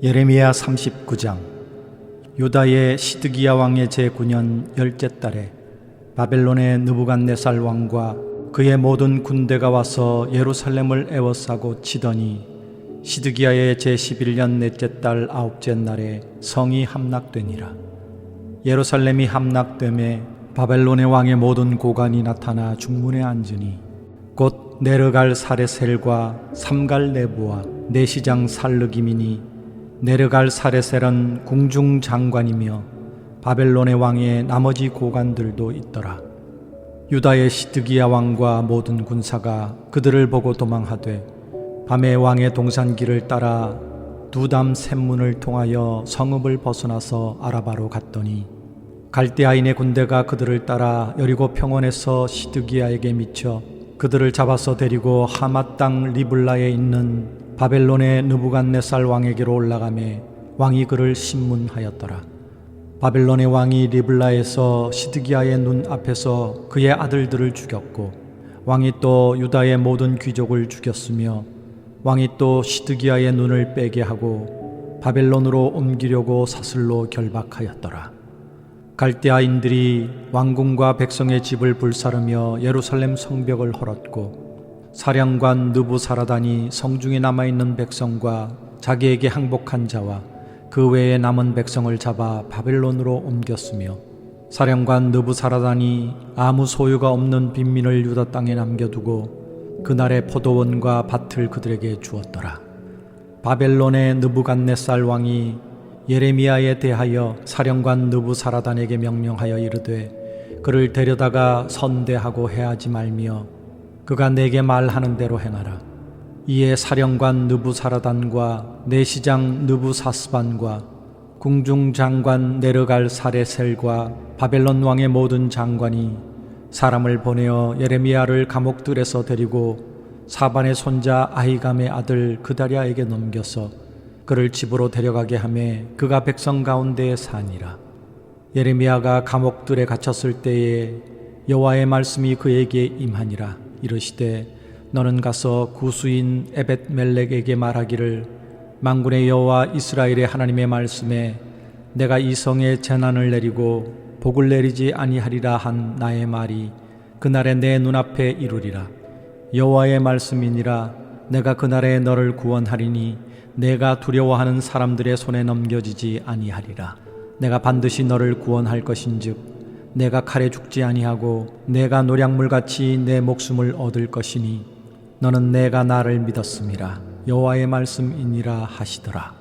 예레미야 39장 유다의 시드기야 왕의 제9년 열째 달에 바벨론의 느부갓네살 왕과 그의 모든 군대가 와서 예루살렘을 에워싸고 치더니 시드기야의 제11년 넷째 달 아홉째 날에 성이 함락되니라. 예루살렘이 함락됨에 바벨론의 왕의 모든 고관이 나타나 중문에 앉으니 곧 내려갈 사레셀과 삼갈 내부와 내시장 살르기민이 내려갈 사레셀은 궁중 장관이며 바벨론의 왕의 나머지 고관들도 있더라. 유다의 시드기야 왕과 모든 군사가 그들을 보고 도망하되 밤에 왕의 동산길을 따라 두담 샘문을 통하여 성읍을 벗어나서 아라바로 갔더니 갈대아인의 군대가 그들을 따라 여리고 평원에서 시드기야에게 미쳐 그들을 잡아서 데리고 하맛 땅 리블라에 있는 바벨론의 느부갓네살 왕에게로 올라가매 왕이 그를 신문하였더라. 바벨론의 왕이 리블라에서 시드기야의 눈 앞에서 그의 아들들을 죽였고 왕이 또 유다의 모든 귀족을 죽였으며 왕이 또 시드기야의 눈을 빼게 하고 바벨론으로 옮기려고 사슬로 결박하였더라. 갈대아인들이 왕궁과 백성의 집을 불사르며 예루살렘 성벽을 헐었고 사령관 느부사라단이 성중에 남아 있는 백성과 자기에게 항복한 자와 그 외에 남은 백성을 잡아 바벨론으로 옮겼으며 사령관 느부사라단이 아무 소유가 없는 빈민을 유다 땅에 남겨두고 그날의 포도원과 밭을 그들에게 주었더라. 바벨론의 느부갓네살 왕이 예레미야에 대하여 사령관 느부사라단에게 명령하여 이르되 그를 데려다가 선대하고 해하지 말며 그가 내게 말하는 대로 행하라. 이에 사령관 느부사라단과 내시장 느부사스반과 궁중 장관 내려갈 사레셀과 바벨론 왕의 모든 장관이 사람을 보내어 예레미야를 감옥들에서 데리고 사반의 손자 아히감의 아들 그다리아에게 넘겨서 그를 집으로 데려가게 하매 그가 백성 가운데 사니라. 예레미야가 감옥들에 갇혔을 때에 여호와의 말씀이 그에게 임하니라. 이르시되 너는 가서 구수인 에벳 멜렉에게 말하기를 만군의 여호와 이스라엘의 하나님의 말씀에 내가 이 성에 재난을 내리고 복을 내리지 아니하리라 한 나의 말이 그날에 내 눈앞에 이루리라. 여호와의 말씀이니라 내가 그날에 너를 구원하리니 내가 두려워하는 사람들의 손에 넘겨지지 아니하리라. 내가 반드시 너를 구원할 것인즉 내가 칼에 죽지 아니하고 내가 노량물같이 내 목숨을 얻을 것이니 너는 내가 나를 믿었음이라 여호와의 말씀이니라 하시더라.